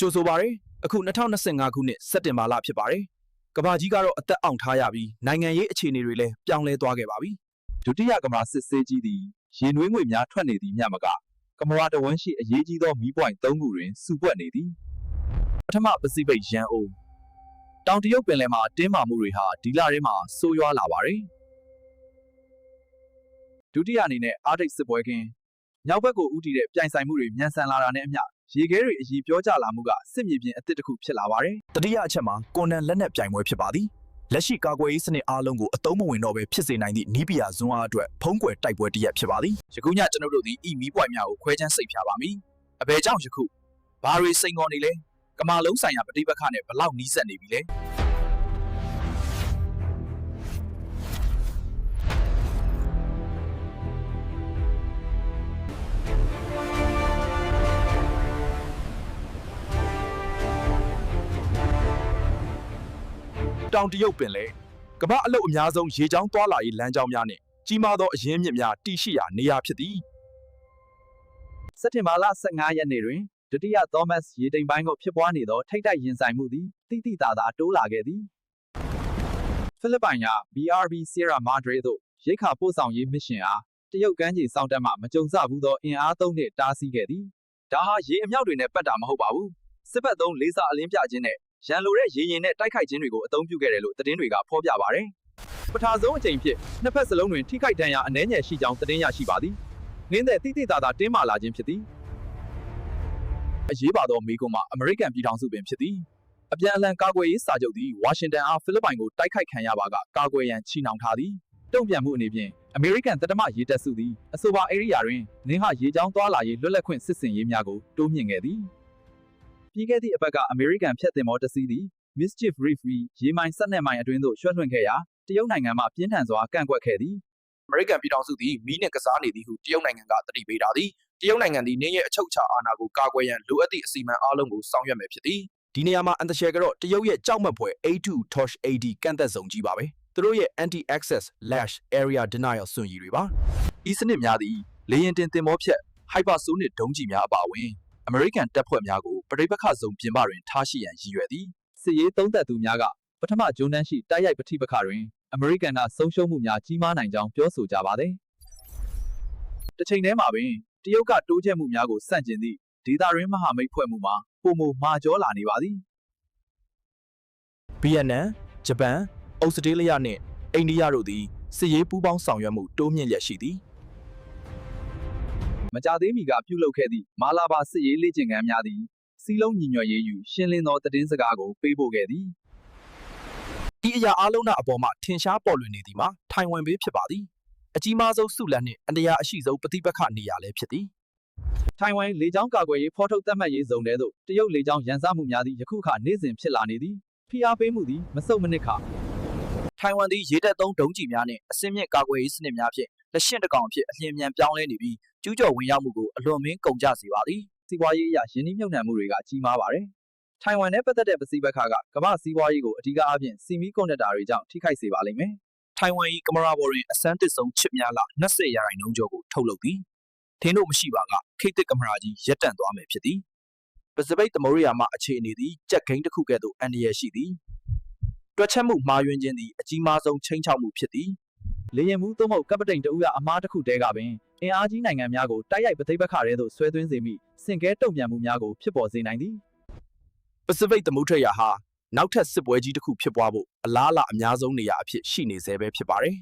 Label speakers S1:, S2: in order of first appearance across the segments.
S1: ကြိုဆိုပါရယ်အခု2025ခုနှစ်စက်တင်ဘာလဖြစ်ပါတယ်ကဘာကြီးကတော့အသက်အောင်ထားရပြီးနိုင်ငံရေးအခြေအနေတွေလည်းပြောင်းလဲသွားခဲ့ပါပြီ
S2: ဒုတိယကမ္ဘာစစ်ဆေးကြီးသည်ရေနွေးငွေများထွက်နေသည်မျှမကကမ္ဘာတဝန်းရှိအရေးကြီးသောမီးပွိုင်၃ခုတွင်စုပွက်နေသည်ပထမပစိဖိတ်ရန်အိုတောင်တရုတ်ပင်လယ်မှာတင်းမာမှုတွေဟာဒီလထဲမှာဆိုးရွားလာပါတယ်ဒုတိယအနေနဲ့အာတိတ်စစ်ပွဲခင်းမြောက်ဘက်ကိုဥတီတဲ့ပြိုင်ဆိုင်မှုတွေမြန်ဆန်လာတာနဲ့အမျှ ရေခဲတွေအကြီးပြောကြလာမှုကစစ်မြေပြင်အသစ်တစ်ခုဖြစ်လာပါတယ်
S1: တတိယအချက်မှာကွန်နန်လက်နက်ပြိုင်ပွဲဖြစ်ပါသည်လက်ရှိကာကွယ်ရေးစနစ်အားလုံးကိုအသုံးမဝင်တော့ဘဲဖြစ်စေနိုင်သည့်နီးပီယာဇွန်အားအတွက်ဖုံးကွယ်တိုက်ပွဲတစ်ရက်ဖြစ်ပါသည်ယခုညကျွန်ုပ်တို့သည်ဤမီးပွိုင်များကိုခွဲခြမ်းစိတ်ဖြာပါမည်အဘယ်ကြောင့်ယခုဘာတွေစိန်ခေါ်နေလဲကမာလုံးဆိုင်ရာပဋိပက္ခနဲ့ဘလောက်နီးစပ်နေပြီလဲ တောင်တရုတ်ပင်လေကမ္ဘာအလုတ်အများဆုံးရေချောင်းသွားလာရေးလမ်းကြောင်းများနဲ့ကြီးမားသောအရင်းမြစ်များတည်ရှိရာနေရာဖြစ်သည်
S2: စက်တင်ဘာလ15ရက်နေ့တွင်ဒုတိယသောမတ်ရေတိမ်ပိုင်းကိုဖြစ်ပွားနေသောထိတ်တိုက်ရင်ဆိုင်မှုသည်တိတိတသာတိုးလာခဲ့သည်ဖိလစ်ပိုင်က BRB Sierra Madre သို့ရိတ်ခါပို့ဆောင်ရေးမစ်ရှင်အားတရုတ်ကမ်းခြေစောင့်တပ်မှမကြုံစဘူးသောအင်အားသုံးနှင့်တားဆီးခဲ့သည်ဒါဟာရေအမြောက်တွေနဲ့ပတ်တာမဟုတ်ပါဘူးစစ်ဘက်သုံးလေးစားအလင်းပြခြင်းနဲ့ ရန်လိုတဲ့ရေရင်နဲ့တိုက်ခိုက်ခြင်းတွေကိုအသုံးပြုခဲ့တယ်လို့သတင်းတွေကဖော်ပြပါတယ်ပထမဆုံးအကြိမ်ဖြစ်နှစ်ဖက်စလုံးတွင်ထိခိုက်ဒဏ်ရာအနည်းငယ်ရှိကြောင်းသတင်းရရှိပါသည်နင်းတဲ့တိတိတသာတင်းမာလာခြင်းဖြစ်သည်အရေးပါသောမိကုံမှာအမေရိကန်ပြည်ထောင်စုပင်ဖြစ်သည်အပြန်အလှန်ကာကွယ်ရေးစာချုပ်သည်ဝါရှင်တန်အားဖိလစ်ပိုင်ကိုတိုက်ခိုက်ခံရပါကကာကွယ်ရန်ချီနှောင်ထားသည်တုံ့ပြန်မှုအနေဖြင့်အမေရိကန်တပ်မရေတပ်စုသည်အဆိုပါဧရိယာတွင်နင်းဟရေချောင်းသွားလာရေးလွတ်လပ်ခွင့်စစ်စင်ရေးများကိုတိုးမြင့်ခဲ့သည် ပြီးခဲ့သည့်အပတ်ကအမေရိကန်ဖျက်သင်္ဘောတစ်စီးသည် Mischief Reef ရေမိုင်ဆက်နက်မိုင်အတွင်းသို့ရွှဲလွှင့်ခဲ့ရာတရုတ်နိုင်ငံမှပြင်းထန်စွာကန့်ကွက်ခဲ့သည်
S1: အမေရိကန်ပြည်ထောင်စုသည်မီးနဲ့ကစားနေသည်ဟုတရုတ်နိုင်ငံကသတိပေးထားသည်တရုတ်နိုင်ငံသည်နင်းရဲ့အချုပ်အခြာအာဏာကိုကာကွယ်ရန်လိုအပ်သည့်အစီအမံအားလုံးကိုဆောင်ရွက်မယ်ဖြစ်သည်ဒီနေရာမှာအန်တရှယ်ကတော့တရုတ်ရဲ့ကြောက်မက်ဖွယ် A2 Tosh AD ကန့်သက်ဆောင်ကြီးပါပဲသူတို့ရဲ့ anti access lash area denial စွန့်ရည်တွေပါ
S2: ဤစနစ်များသည်လေယာဉ်တင်သင်္ဘောဖြတ် hypersonic ဒုံးကျည်များအပါအဝင်အမေရိကန်တပ်ဖွဲ့များကို ပဋိပက္ခဇုံပြင်ပတွင်ထားရှိရန်ရည်ရွယ်သည်စစ်ရေးသုံးသက်သူများကပထမဂျွန်းတန်းရှိတိုက်ရိုက်ပဋိပက္ခတွင်အမေရိကန်ကဆုံးရှုံးမှုများကြီးမားနိုင်ကြောင်းပြောဆိုကြပါသည်တစ်ချိန်တည်းမှာပင်တရုတ်ကတိုးချဲ့မှုများကိုစန့်ကျင်သည့်ဒေသရင်းမဟာမိတ်ဖွဲ့မှုမှာပုံမမာကျောလာနေပါသည်
S1: ဗီယက်နမ်ဂျပန်ဩစတြေးလျနှင့်အိန္ဒိယတို့သည်စစ်ရေးပူးပေါင်းဆောင်ရွက်မှုတိုးမြင့်လျက်ရှိသည်
S2: မကြသေးမီကပြုလုပ်ခဲ့သည့်မာလာဘာစစ်ရေးလေ့ကျင့်ခန်းများသည် စီလုံးညီညွတ်ရေးယူရှင်းလင်းသောသတင်းစကားကိုပေးပို့ခဲ့သည်
S1: ဤအရာအလုံးအပေါ်မှာထင်ရှားပေါ်လွင်နေသည်မှာထိုင်ဝမ်ဘေးဖြစ်ပါသည်အကြီးမားဆုံးစုလက်နှင့်အန္တရာအရှိဆုံးပဋိပက္ခနေရာလည်းဖြစ်သည်
S2: ထိုင်ဝမ်လေကြောင်းကာကွယ်ရေးဖော်ထုတ်သတ်မှတ်ရေးဇုံတဲသို့တရုတ်လေကြောင်းရန်စမှုများသည့်ယခုအခါနေ့စဉ်ဖြစ်လာနေသည်ဖိအားပေးမှုသည်မဆုတ်မနစ်ခ
S1: ထိုင်ဝမ်သည်ရေတပ်သုံးဒုံးကျည်များနှင့်အစင်းမြင့်ကာကွယ်ရေးစနစ်များဖြင့်လက်ရှင်းတစ်ကောင်အဖြစ်အလျင်မြန်ပြောင်းလဲနေပြီးကျူးကျော်ဝင်ရောက်မှုကိုအလွန်မင်းကုန်ကြစေပါသည်
S2: စီးပွားရေးအရာယင်းနှိမ့်မြုပ်နှံမှုတွေကကြီးမားပါတယ်ထိုင်ဝမ်နဲ့ပတ်သက်တဲ့ပစိပက္ခကကမ္ဘာစီးပွားရေးကိုအဓိကအားဖြင့်စီမီကွန်ဒက်တာတွေကြောင့်ထိခိုက်စေပါလိမ့်မယ်
S1: ထိုင်ဝမ်၏ကမရာဘော်တွင်အစမ်းတစ်ဆုံးချစ်များလာ20ရာခိုင်နှုန်းကျော်ကိုထုတ်လုပ်သည်ထင်းတို့မရှိပါကခိတ်တစ်ကမရာကြီးရပ်တန့်သွားမယ်ဖြစ်သည်ပစိဖိတ်သမုဒ္ဒရာမှအခြေအနေသည်ကြက်ခိန်းတစ်ခုကဲ့သို့အန္တရာယ်ရှိသည်တွက်ချက်မှုမှားယွင်းခြင်းသည်အကြီးမားဆုံးချိန်ချောက်မှုဖြစ်သည်
S2: လေရင်မှုသို့မဟုတ်ကပတိန်တဦးကအမားတစ်ခုတည်းကပင် အင်အားကြီးနိုင်ငံများကိုတိုက်ရိုက်ပသိပက္ခတွေသို့ဆွဲသွင်းစေမိစင်ကဲတုံ့ပြန်မှုများကိုဖြစ်ပေါ်စေနိုင်သည်
S1: ပစိဖိတ်သမုဒ္ဒရာဟာနောက်ထပ်စစ်ပွဲကြီးတစ်ခုဖြစ်ပွားဖို့အလားအလာအများဆုံးနေရာအဖြစ်ရှိနေဆဲပဲဖြစ်ပါတယ်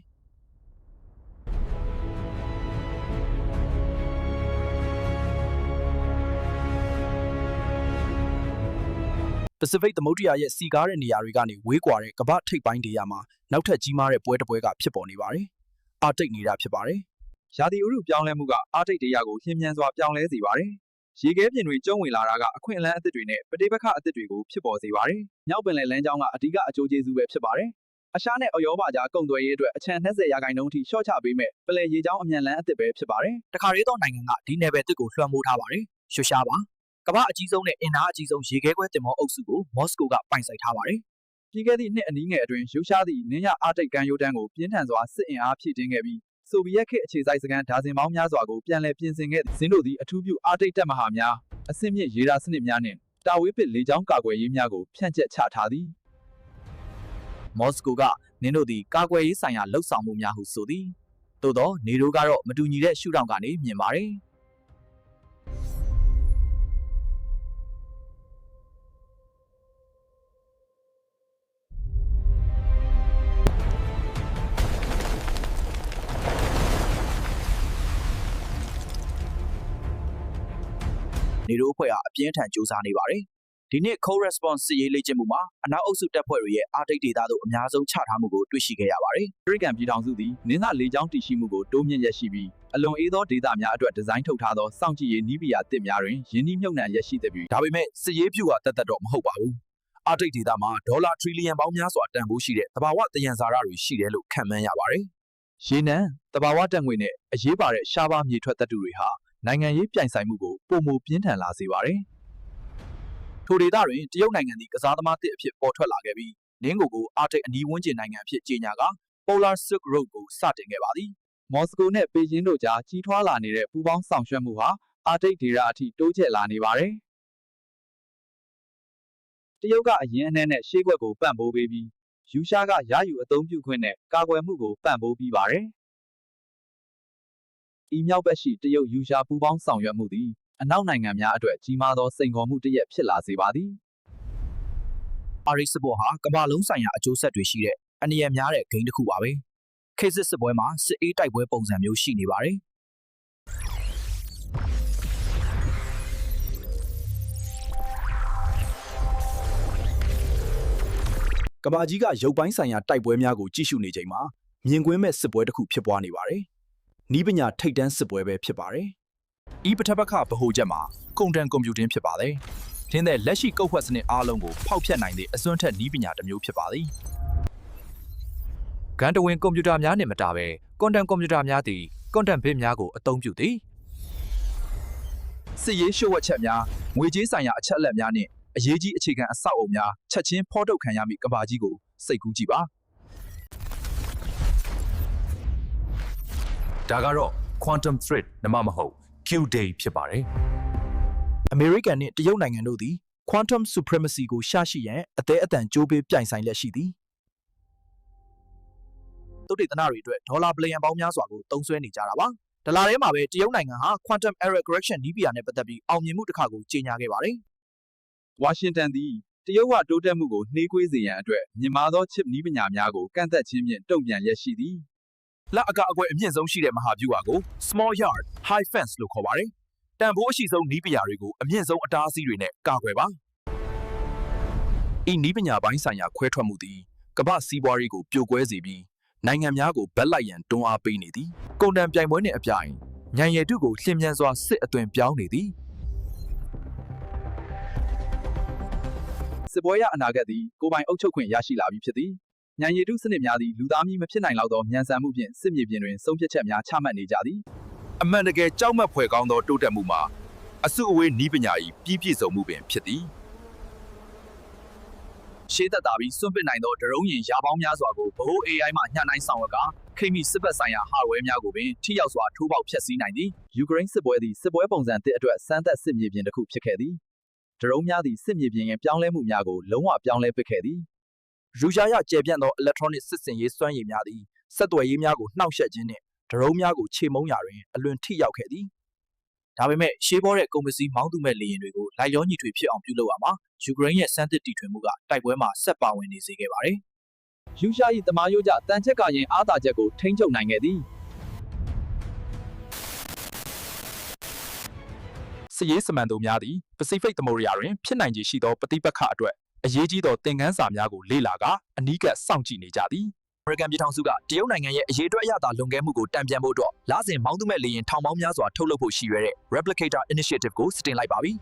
S1: ပစိဖိတ်သမုဒ္ဒရာရဲ့စီကားတဲ့နေရာတွေကနေဝေးကွာတဲ့ကမ္ဘာထိပ်ပိုင်းဒေသမှာနောက်ထပ်ကြီးမားတဲ့ပွဲတစ်ပွဲကဖြစ်ပေါ်နေပါတယ်။အာတိတ်နေတာဖြစ်ပါတယ်
S2: ရာသီဥတုပြောင်းလဲမှုကအာတိတ်တရားကိုလျင်မြန်စွာပြောင်းလဲစေပါတယ်ရေခဲပြင်တွေကျုံဝင်လာတာကအခွင့်အလမ်းအသစ်တွေနဲ့ပဋိပက္ခအသစ်တွေကိုဖြစ်ပေါ်စေပါတယ်။မြောက်ပင်လယ်လမ်းကြောင်းကအဓိကအကျိုးကျေးဇူးပဲဖြစ်ပါတယ်။အရှားနဲ့အယောပါကြားကုန်သွယ်ရေးအတွက်အချမ်း20ရာခိုင်နှုန်းထိရှော့ချပေးမဲ့ပလဲရေကြောင်းအမြန်လန်းအသစ်ပဲဖြစ်ပါတယ်။
S1: တခါရေးသောနိုင်ငံကဒီနယ်ပယ်တစ်ကိုလွှမ်းမိုးထားပါတယ်။ရွှေရှားပါ။ကမ္ဘာအကြီးဆုံးနဲ့အင်အားအကြီးဆုံးရေခဲခွဲတင်မောအုပ်စုကိုမော်စကိုကပိုင်ဆိုင်ထားပါတယ်။
S2: ပြီးခဲ့သည့်နှစ်အနည်းငယ်အတွင်းရုရှားသည့်နင်းရအာတိတ်ကန်ယိုတန်းကိုပြင်းထန်စွာစစ်အင်အားဖြည့်တင်းခဲ့ပြီး ဆိုဗီယက်ခေတ်အခြေစိုက်စခန်းဒါဇင်ပေါင်းများစွာကိုပြန်လည်ပြင်ဆင်ခဲ့သည်။ဇင်းတို့သည်အထူးပြုအာတိတ်တပ်မဟာများအဆင့်မြင့်ရေဒါစနစ်များနှင့်တာဝေးပစ်လေကြောင်းကာကွယ်ရေးများကိုဖြန့်ကျက်ချထားသည်
S3: မော်စကိုကနင်းတို့သည်ကာကွယ်ရေးဆိုင်ရာလှုပ်ဆောင်မှုများဟုဆိုသည်သို့သောနေတို့ကတော့မတူညီတဲ့ရှုထောင့်ကနေမြင်ပါတယ် နေတို့အဖွဲ့ဟာအပြင်းထန်စူးစမ်းနေပါတယ်။ဒီနေ့ Cold Response စစ်ရေးလေ့ကျင့်မှုမှာအနောက်အုပ်စုတပ်ဖွဲ့တွေရဲ့အာတိတ်ဒေသတို့အများဆုံးချထားမှုကိုတွေ့ရှိခဲ့ရပါတယ်။
S2: အမေရိကန်ပြည်ထောင်စုသည်နင်းသာလေကြောင်းတည်ရှိမှုကိုတိုးမြင့်ရရှိပြီးအလွန်အေးသောဒေသများအတွက်ဒီဇိုင်းထုတ်ထားသောစောင့်ကြည့်ရေးနည်းပညာတစ်များတွင်ယင်းနှိမ့်နှံရရှိသည်ပြီး။
S1: ဒါပေမဲ့စစ်ရေးပြူဟာတတ်တတ်တော့မဟုတ်ပါဘူး။အာတိတ်ဒေသမှာဒေါ်လာထရီလီယံပေါင်းများစွာတန်ဖိုးရှိတဲ့တဘာဝတယံဇာရတွေရှိတယ်လို့ခန့်မှန်းရပါတယ်
S2: ရေနံတဘာဝတက်ငွေနဲ့အရေးပါတဲ့ရှားပါးမြေထွက်သတ္တုတွေဟာ နိုင်ငံရေးပြိုင်ဆိုင်မှုကိုပုံမပြင်းထန်လာစေပါတယ်။။
S3: ထိုဒေသတွင်တရုတ်နိုင်ငံသည်ကစားသမားတစ်အဖြစ်ပေါ်ထွက်လာခဲ့ပြီးနင်းကိုကိုအာတိတ်အနီးဝန်းကျင်နိုင်ငံအဖြစ်ကြေညာက Polar Silk Road ကိုစတင်ခဲ့ပါသည်
S2: မော်စကိုနဲ့ပေကျင်းတို့ကြားကြီးထွားလာနေတဲ့ပူးပေါင်းဆောင်ရွက်မှုဟာအာတိတ်ဒေတာအထိတိုးချဲ့လာနေပါတယ်။တရုတ်ကအရင်အနှဲနဲ့ရှေ့ကွက်ကိုပံ့ပိုးပေးပြီးယူရှားကရယူအသုံးပြုခွင့်နဲ့ကာကွယ်မှုကိုပံ့ပိုးပြီးပါတယ်။ ဤမြောက်ဘက်ရှိတရုတ်ယူရှားပူးပေါင်းဆောင်ရွက်မှုသည်အနောက်နိုင်ငံများအတွက်ကြီးမားသောစိန်ခေါ်မှုတစ်ရပ်ဖြစ်လာစေပါသည်။
S3: အာရိစဘော့ဟာကမ္ဘာလုံးဆိုင်ရာအကျိုးဆက်တွေရှိတဲ့အန္တရာယ်များတဲ့ဂိမ်းတစ်ခုပါပဲ။ခေတ်စစ်စစ်ပွဲမှာစစ်အေးတိုက်ပွဲပုံစံမျိုးရှိနေပါတယ်။။
S1: ကမ္ဘာကြီးကရုပ်ပိုင်းဆိုင်ရာတိုက်ပွဲများကိုကြည့်ရှုနေချိန်မှာမြင်ကွင်းမဲ့စစ်ပွဲတစ်ခုဖြစ်ပွားနေပါတယ်။ နီးပညာထိပ်တန်းစစ်ပွဲပဲဖြစ်ပါတယ်။ဤပထပခဗဟိုချက်မှာကွန်တန်ကွန်ပျူတင်းဖြစ်ပါတယ်။ထင်းတဲ့လက်ရှိကုတ်ဖွဲ့စနစ်အားလုံးကိုဖောက်ဖျက်နိုင်တဲ့အစွမ်းထက်နီးပညာတစ်မျိုးဖြစ်ပါသည်။
S4: ဂန်တဝင်ကွန်ပျူတာများနှင့်မတာဘဲကွန်တန်ကွန်ပျူတာများသည်ကွန်တန်ဘစ်များကိုအသုံးပြုသည်
S2: စစ်ရေးရှုပ်ဝက်ချက်များငွေကြေးဆိုင်ရာအချက်အလက်များနှင့်အရေးကြီးအခြေခံအဆောက်အအုံများချက်ချင်းဖော်ထုတ်ခံရမည့်ကမ္ဘာကြီးကိုစိတ်ကူးကြည့်ပါ
S4: ဒါကတော့ quantum threat နမမဟုတ် Q day ဖြစ်ပါတယ်
S1: အမေရိကန်နှင့်တရုတ်နိုင်ငံတို့သည် quantum supremacy ကိုရှာရှိရန်အသေးအတန်ကြိုးပေးပြိုင်ဆိုင်လက်ရှိသည်
S3: သုတေသနတွေအတွက်ဒေါ်လာဘီလီယံပေါင်းများစွာကိုသုံးစွဲနေကြတာပါ။ဒလာထဲမှာပဲတရုတ်နိုင်ငံဟာ quantum error correction နည်းပညာနဲ့ပတ်သက်ပြီးအောင်မြင်မှုတစ်ခါကိုကြေညာခဲ့ပါတယ်
S2: ဝါရှင်တန်သည်တရုတ်ကတိုးတက်မှုကိုနှေးကွေးစေရန်အတွက်မြင့်မားသော chip နည်းပညာများကိုကန့်သက်ခြင်းဖြင့်တုံ့ပြန်ရရှိသည်။
S1: လက်အကအကွယ်အမြင့်ဆုံးရှိတဲ့မဟာဗျူဟာကို small yard high fence လို့ခေါ်ပါတယ်။တန်ဖိုးအရှိဆုံးနီးပညာတွေကိုအမြင့်ဆုံးအတားအဆီးတွေနဲ့ကာကွယ်ပါ။ဤနီးပညာပိုင်းဆိုင်ရာခွဲထွက်မှုသည်ကမ္ဘာစီးပွားရေးကိုပြိုကွဲစေပြီးနိုင်ငံများကိုဗက်လိုက်ရန်တွန်းအားပေးနေသည်။ကုန်တန်ပြိုင်ပွဲနှင့်အပြိုင်ညံရည်တုကိုလျင်မြန်စွာစစ်အသွင်ပြောင်းနေသည်
S2: စစ်ပွဲရအနာဂတ်သည်ကိုယ်ပိုင်အုပ်ချုပ်ခွင့်ရရှိလာပြီဖြစ်သည် ညံရည်တုစနစ်များသည်လူသားမည်မဖြစ်နိုင်လောက်သောမြန်ဆန်မှုဖြင့်စစ်မြေပြင်တွင်ဆုံးဖြတ်ချက်များချမှတ်နေကြသည်
S1: အမှန်တကယ်ကြောက်မက်ဖွယ်ကောင်းသောတိုးတက်မှုမှာအစုအဝေးနီးပညာ၏ပြည်ပြည့်စုံမှုပင်ဖြစ်သည်။
S3: ရှေးသက်သာပြီးစွန့်ပစ်နိုင်သောဒရုန်းယာဉ်ရာပေါင်းများစွာကိုဗဟို AI မှညှိနှိုင်းဆောင်ရွက်ကခိမိစစ်ဘက်ဆိုင်ရာ hardware များကိုပင်ထိရောက်စွာထိုးပေါက်ဖျက်ဆီးနိုင်သည်
S2: ယူကရိန်းစစ်ပွဲသည်စစ်ပွဲပုံစံတစ်အတွက်စမ်းသပ်စစ်မြေပြင်တစ်ခုဖြစ်ခဲ့သည်ဒရုန်းများသည်စစ်မြေပြင်ရဲ့ပြောင်းလဲမှုများကိုလုံးဝပြောင်းလဲပစ်ခဲ့သည်။
S1: ရူရှားရကျယ်ပြန့်သော electronic စစ်စင်ရေးစွမ်းရည်များသည်ဆက်သွယ်ရေးများကိုနှောက်ယှက်ခြင်းနှင့်ဒရုန်းများကိုခြေမုံရာတွင်အလွန်ထိရောက်ခဲ့သည်။
S3: ဒါပေမဲ့ရှေးဘောတဲ့ကုန်ပစ္စည်းမောင်းသူမဲ့လေယာဉ်တွေကိုလိုက်လျောညီထွေဖြစ်အောင်ပြုလုပ်ရမှာယူကရိန်းရဲ့စမ်းသစ်တီထွင်မှုကတိုက်ပွဲမှာဆက်ပါဝင်နေစေခဲ့ပါတယ်။
S2: ယူရှား၏တမားရိုးကြတန်ချက်ကရင်အားသာချက်ကိုထိန်းချုပ်နိုင်ခဲ့သည်
S1: စစ်ရေးစမန်တုံများသည်ပစိဖိတ်သမုဒ္ဒရာတွင်ဖြစ်နိုင်ခြေရှိသောပဋိပက္ခအတွက် အရေးကြီးသောသင်ခန်းစာများကိုလေ့လာကအနီးကပ်စောင့်ကြည့်နေကြသည်
S3: အမေရိကန်ပြည်ထောင်စုကတရုတ်နိုင်ငံရဲ့အရေးအတွက်အရသာလွန်ကဲမှုကိုတံပြန်ဖို့အတွက်လစဉ်မောင်းသူမဲ့လေယာဉ်ထောင်ပေါင်းများစွာထုတ်လုပ်ဖို့ရှိရတဲ့ Replicator Initiative ကိုစတင်လိုက်ပါပြီ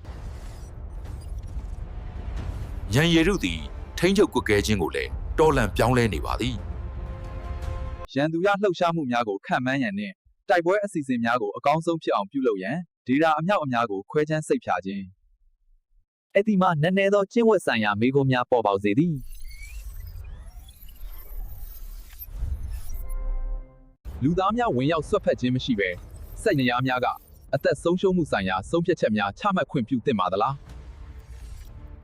S4: ရန်ရည်တို့သည်ထိန်းချုပ်ကွက်ကဲခြင်းကိုလည်းတော်လန့်ပြောင်းလဲနေပါသည်
S2: ရန်သူရလှုပ်ရှားမှုများကိုခံမှန်းရန်နှင့်တိုက်ပွဲအစီအစဉ်များကိုအကောင်းဆုံးဖြစ်အောင်ပြုလုပ်ရန်ဒေတာအမြောက်အများကိုခွဲခြမ်းစိတ်ဖြာခြင်း အဲ့ဒီမှာနည်းနည်းသောကျင့်ဝတ်ဆိုင်ရာမိကုံးများပေါ်ပေါက်စေသည်လူသားများဝင်ရောက်ဆွတ်ဖက်ခြင်းမရှိဘဲစိတ်နေရာများကအသက်ဆုံးရှုံးမှုဆိုင်ရာဆုံးဖြတ်ချက်များချမှတ်ခွင့်ပြုသင့်ပါသလား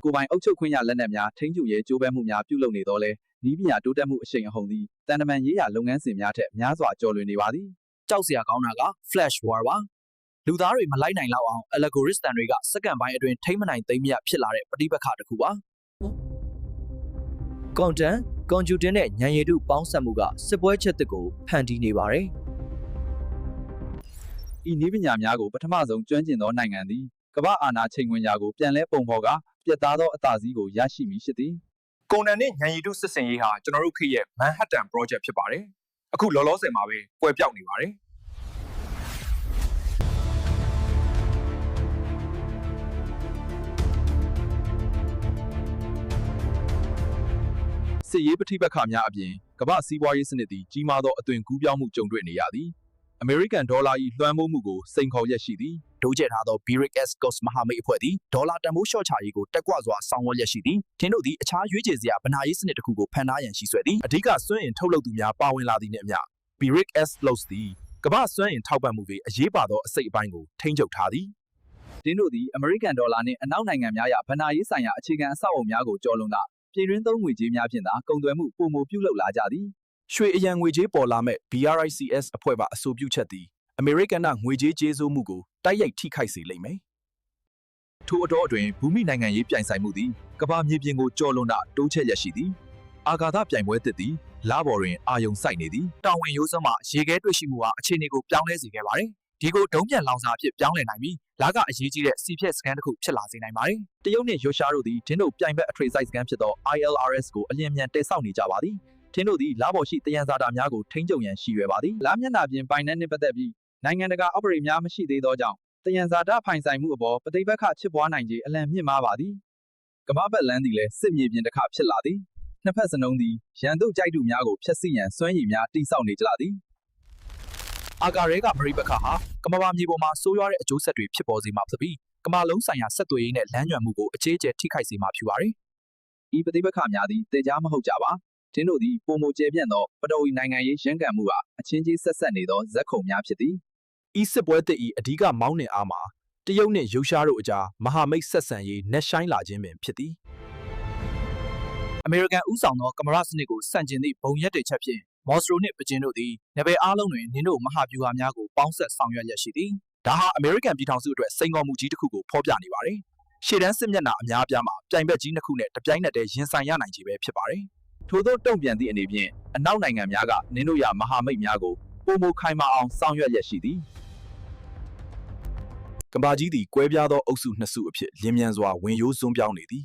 S2: ကိုယ်ပိုင်အုပ်ချုပ်ခွင့်ရလက်နက်များထိန်းချုပ်ရေးကြိုးပမ်းမှုများပြုလုပ်နေတော့လဲဤပညာတိုးတက်မှုအရှိန်အဟုန်သည်တန်တမန်ရေးရာလုပ်ငန်းစဉ်များထက်များစွာကျော်လွန်နေပါသည်
S3: ကြောက်စရာကောင်းတာက flash war ပါ လူသားတွေမလိုက်နိုင်လောက်အောင် algorithm တွေကစက္ကန့်ပိုင်းအတွင်းထိမ့်မနိုင်သိမ့်မရဖြစ်လာတဲ့ပဋိပက္ခတစ်ခုပါ content computing နဲ့ဉာဏ်ရည်တုပေါင်းစပ်မှုကစစ်ပွဲချက်တစ်ကိုဖန်တီးနေပါတယ်
S2: ဤနည်းပညာများကိုပထမဆုံးကျွမ်းကျင်သောနိုင်ငံသည်ကမ္ဘာအာဏာချိန်ခွင်ရာကိုပြန်လဲပုံဖော်ကာပြတ်သားသောအသာစီးကိုရရှိမည်ဖြစ်သည်
S1: ကုန်တန်နဲ့ညံရီတုစစ်စင်ရေးဟာကျွန်တော်တို့ခေတ်ရဲ့ Manhattan Project ဖြစ်ပါတယ်အခုလောလောဆယ်မှာပဲကွဲပြောက်နေပါတယ်
S2: စစ်ရေးပဋိပက္ခများအပြင်ကမ္ဘာစီးပွားရေးစနစ်သည်ကြီးမားသောအသွင်ကူးပြောင်းမှုကြုံတွေ့နေရသည်အမေရိကန်ဒေါ်လာ၏လွှမ်းမိုးမှုကိုစိန်ခေါ်ရက်ရှိသည်
S3: ဒိုးကျက်ထားသော Birik S Coast မဟာမိတ်အဖွဲ့သည်ဒေါ်လာတန်ဖိုးလျှော့ချရေးကိုတက်ကွစွာဆောင်ရွက်ရရှိသည်ထင်တို့သည်အခြားရွေးချယ်စရာဗနာရေးစနစ်တစ်ခုကိုဖန်သားရန်ရှိဆွဲသည်
S1: အဓိကစွန့်အင်ထုတ်လုပ်သူများပါဝင်လာသည့်နှင့်အမျှ Birik S Loss သည်ကမ္ဘာစွန့်အင်ထောက်ပံ့မှုတွေအရေးပါသောအစိတ်အပိုင်းကိုထိန်းချုပ်ထားသည်
S2: ဒင်းတို့သည်အမေရိကန်ဒေါ်လာနှင့်အနောက်နိုင်ငံများရဗဏ္ဍာရေးဆိုင်ရာအခြေခံအဆောက်အအုံများကိုကျော်လွန်တာ ပြည်တွင်းသုံးငွေကြေးများဖြင့်သာကုန်သွယ်မှုပုံမပြုလုပ်လာကြသည်
S1: ရွှေအရန်ငွေကြေးပေါ်လာမဲ့ BRICS အဖွဲ့ပါအဆိုပြုချက်သည်အမေရိကန်ကငွေကြေးကျေးဇူးမှုကိုတိုက်ရိုက်ထိခိုက်စေလိမ့်မယ်
S2: ထို့အတော့အတွင်ဘူမိနိုင်ငံရေးပြိုင်ဆိုင်မှုသည်ကမ္ဘာမြေပြင်ကိုကျော်လွန်တာတိုးချက်ရရှိသည်အာဂါသပြိုင်ပွဲသစ်သည်လာဘော်တွင်အာယုံစိုက်နေသည်
S3: တာဝန်ရိုးစွမ်းမှရေခဲတွေ့ရှိမှုဟာအခြေအနေကိုပြောင်းလဲစေခဲ့ပါတယ် ဒီကိုဒုံးပြန်လောင်စာအဖြစ်ပြောင်းလဲနိုင်ပြီးလာကအရေးကြီးတဲ့စီဖြက်စကန်တစ်ခုဖြစ်လာစေနိုင်ပါတယ်
S2: တရုတ်နှင့်ရုရှားတို့သည်ထင်းတို့ပြိုင်ဘက်အထရေစိုက်စကန်ဖြစ်သော ILRS ကိုအလျင်အမြန်တည်ဆောက်နေကြပါသည်ထင်းတို့သည်လာဘော်ရှိတယံဇာတာများကိုထိန်းချုပ်ရန်ရှိရွယ်ပါသည်လာမျက်နှာပြင်ပိုင်နယ်နှင့်ပတ်သက်ပြီးနိုင်ငံတကာအော်ပရေများမရှိသေးသောကြောင့်တယံဇာတာဖိုင်ဆိုင်မှုအပေါ်ပဋိပက္ခဖြစ်ပွားနိုင်ခြေအလံမြင့်မားပါသည်ကမ္ဘာပတ်လန်းသည်လည်းစစ်မြေပြင်တစ်ခါဖြစ်လာသည်နှစ်ဖက်စလုံးသည်ရန်သူကြိုက်တူများကိုဖျက်ဆီးရန်စွမ်းရည်များတိစောက်နေကြသည်
S3: အာဂါရဲကပရိပက္ခဟာကမ္ဘာမြေပေါ်မှာဆိုးရွားတဲ့အကျိုးဆက်တွေဖြစ်ပေါ်စေမှာဖြစ်ပြီးကမ္ဘာလုံးဆိုင်ရာဆက်သွယ်ရေးနဲ့လမ်းညွှန်မှုကိုအကြီးအကျယ်ထိခိုက်စေမှာဖြစ်ပါတယ်
S2: ဤပဋိပက္ခများသည်တေချာမဟုတ်ကြပါထင်းတို့သည်ပုံမကျဲပြန့်သောပတော်ဝီနိုင်ငံရေးရန်ကံမှုအားအချင်းချင်းဆက်ဆက်နေသောဇက်ခုံများဖြစ်သည်
S1: ဤစစ်ပွဲတစ်ဤအဓိကမောင်းနှင်အားမှာတရုတ်နှင့်ရုရှားတို့အကြားမဟာမိတ်ဆက်ဆံရေးနှက်ဆိုင်လာခြင်းပင်ဖြစ်သည်
S3: အမေရိကန်ဥဆောင်သောကမ္ဘာစနစ်ကိုစန့်ကျင်သည့်ဘုံရက်တွေချက်ဖြင့် မော်စထရိုနှင့်ပကျင်းတို့သည်နယ်ပယ်အားလုံးတွင်နင်းတို့မဟာဗျူဟာများကိုပေါင်းဆက်ဆောင်ရွက်ရရှိသည်
S1: ဒါဟာအမေရိကန်ပြည်ထောင်စုအတွက်စိန်ခေါ်မှုကြီးတစ်ခုကိုဖော်ပြနေပါတယ်ရှေ့တန်းစစ်မျက်နှာအများအပြားမှာပြိုင်ဘက်ကြီးနှစ်ခုနဲ့တပြိုင်နက်တည်းရင်ဆိုင်ရနိုင်ခြေပဲဖြစ်ပါတယ်
S2: ထို့သောတုံ့ပြန်သည့်အနေဖြင့်အနောက်နိုင်ငံများကနင်းတို့ရမဟာမိတ်များကိုပုံမခိုင်မာအောင်ဆောင်ရွက်ရရှိသည်
S1: ကမ္ဘာကြီးသည်ကွဲပြားသောအုပ်စုနှစ်စုအဖြစ်လင်းမြန်စွာဝင်ရိုးစွန်းပြောင်းနေသည်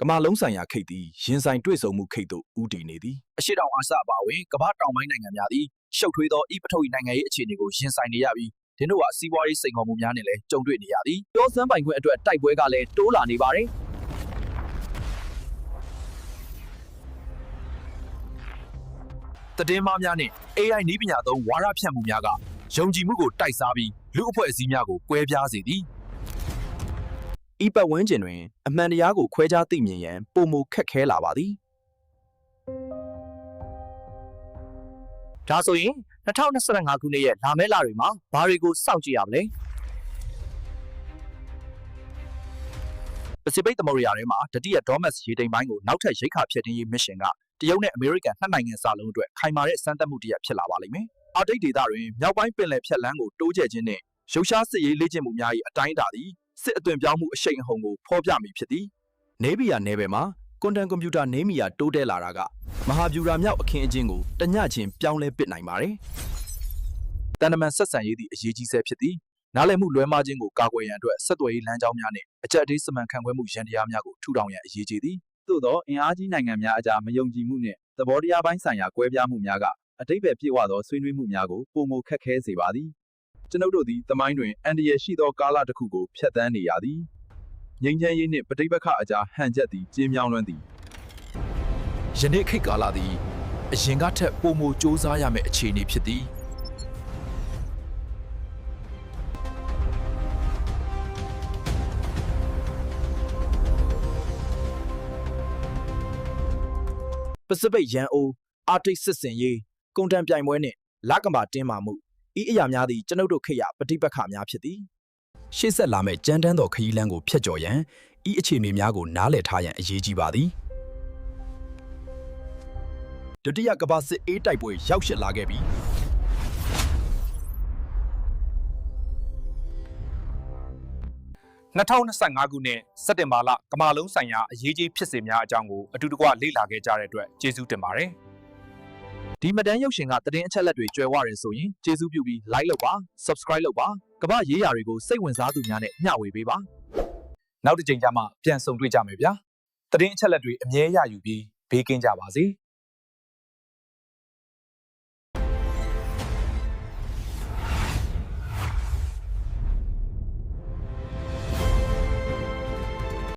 S1: ကမ္ဘာလုံးဆိုင်ရာခိတ်သည်ရင်ဆိုင်တွေ့ဆုံမှုခိတ်သို့ဦးတည်နေသည်
S3: အရှိတောင်အာရှအပါအဝင်ကမ္ဘာတောင်ပိုင်းနိုင်ငံများသည်ရှုပ်ထွေးသောဤပထု၏နိုင်ငံရေးအခြေအနေကိုရင်ဆိုင်နေရပြီးဒင်းတို့ဟာစီးပွားရေးစိန်ခေါ်မှုများနဲ့လည်းကြုံတွေ့နေရသည်ပြောစမ်းပိုင်ခွင့်အတွက်တိုက်ပွဲကလည်းတိုးလာနေပါတယ်
S1: တည်င်းမားများနှင့် AI နည်းပညာသုံးဝါဒဖြန့်မှုများကယုံကြည်မှုကိုတိုက်စားပြီးလူအဖွဲ့အစည်းများကိုကွဲပြားစေသည် ဤပတ်ဝန်းကျင်တွင်အမှန်တရားကိုခွဲခြားသိမြင်ရန်ပုံမခက်ခဲလာပါသည်
S3: ဒါဆိုရင်2025ခုနှစ်ရဲ့လာမယ့်လတွေမှာဘာတွေကိုစောင့်ကြည့်ရမလဲ
S1: ပစိဖိတ်သမုဒ္ဒရာထဲမှာတတိယဒေါမတ်ရေတိမ်ပိုင်းကိုနောက်ထပ်ရိတ်ခါဖျက်တင်းရေးမစ်ရှင်ကတရုတ်နဲ့အမေရိကန်နှစ်နိုင်ငံစလုံးအတွက်ခိုင်မာတဲ့စမ်းသပ်မှုတစ်ရပ်ဖြစ်လာပါလိမ့်မယ်။အာတိတ်ဒေသတွင်မြောက်ပိုင်းပင်လယ်ဖြတ်လန်းကိုတိုးကျယ်ခြင်းနဲ့ရုရှားစစ်ရေးလေ့ကျင့်မှုများ၏အတိုင်းအတာသည် စစ်အသွင်ပြောင်းမှုအရှိန်အဟုန်ကိုဖော်ပြမိဖြစ်သည်။နေဗီယာနယ်ပယ်မှာကွန်တန်ကွန်ပျူတာနေမီယာတိုးတဲလာတာကမဟာဗျူရာမြောက်အခင်းအကျင်းကိုတညချင်းပြောင်းလဲပစ်နိုင်ပါတယ်။တန်တမန်ဆက်ဆံရေးသည့်အရေးကြီးဆဲဖြစ်သည်။နားလည်မှုလွဲမှားခြင်းကိုကာကွယ်ရန်အတွက်ဆက်သွယ်ရေးလမ်းကြောင်းများနှင့်အကြက်အသေးစမှန်ခံခွဲမှုရန်တရားများကိုထူထောင်ရန်အရေးကြီးသည်
S2: သို့သောအင်အားကြီးနိုင်ငံများအကြားမယုံကြည်မှုနှင့်သဘောတရားပိုင်းဆိုင်ရာကွဲပြားမှုများကအတိတ်ပဲပြေဝသောဆွေးနွေးမှုများကိုပုံမခက်ခဲစေပါသည် ကျွန်ုပ်တို့သည်တမိုင်းတွင်အန်ဒီရရှိသောကာလတစ်ခုကိုဖျက်ဆီးနေရသည်ငြိမ်းချမ်းရေးနှင့်ပဋိပက္ခအကြားဟန်ချက်သည်ကျင်းမြောင်းလွန်းသည်
S1: ယနေ့ခေတ်ကာလသည်အရင်ကထက်ပိုမိုစ조사ရမယ့်အခြေအနေဖြစ်သည်ပစိဖိတ်ရန်အိုအာတိတ်စစ်စင်ရေးကုန်တန်ပြိုင်ပွဲနှင့်လကမ္ဘာတင်းမာမှု ဤအရာများသည်ကျွန်ုပ်တို့ခေတ်ရပဋိပက္ခများဖြစ်သည်ရှေ့ဆက်လာမယ့်ကြမ်းတမ်းသောခရီးလမ်းကိုဖျက်ကျော်ရန်
S5: ဤအခြေအနေများကိုနားလည်ထားရန်အရေးကြီးပါသည်ဒုတိယကမ္ဘာစစ်အေးတိုက်ပွဲရောက်ရှိလာခဲ့ပြီး
S1: 2025ခုနှစ်စက်တင်ဘာလကမာလုံးဆိုင်ရာအရေးကြီးဖြစ်စဉ်များအကြောင်းကိုအတူတကွလေ့လာခဲ့ကြတဲ့အတွက်ကျေးဇူးတင်ပါတယ်
S2: ဒီမတန်းရုပ်ရှင်ကသတင်းအချက်အလက်တွေကြွယ်ဝတယ်ဆိုရင်ကျေးဇူးပြုပြီး like လုပ်ပါ subscribe လုပ်ပါကမ္ဘာရေးရာတွေကိုစိတ်ဝင်စားသူများနဲ့မျှဝေပေးပါ
S1: နောက်တစ်ကြိမ်ကျမှပြန်ဆုံတွေ့ကြမယ်ဗျာတရင်အချက်လက်တွေအမြဲရယူပြီးဘေးကင်းကြပါစေ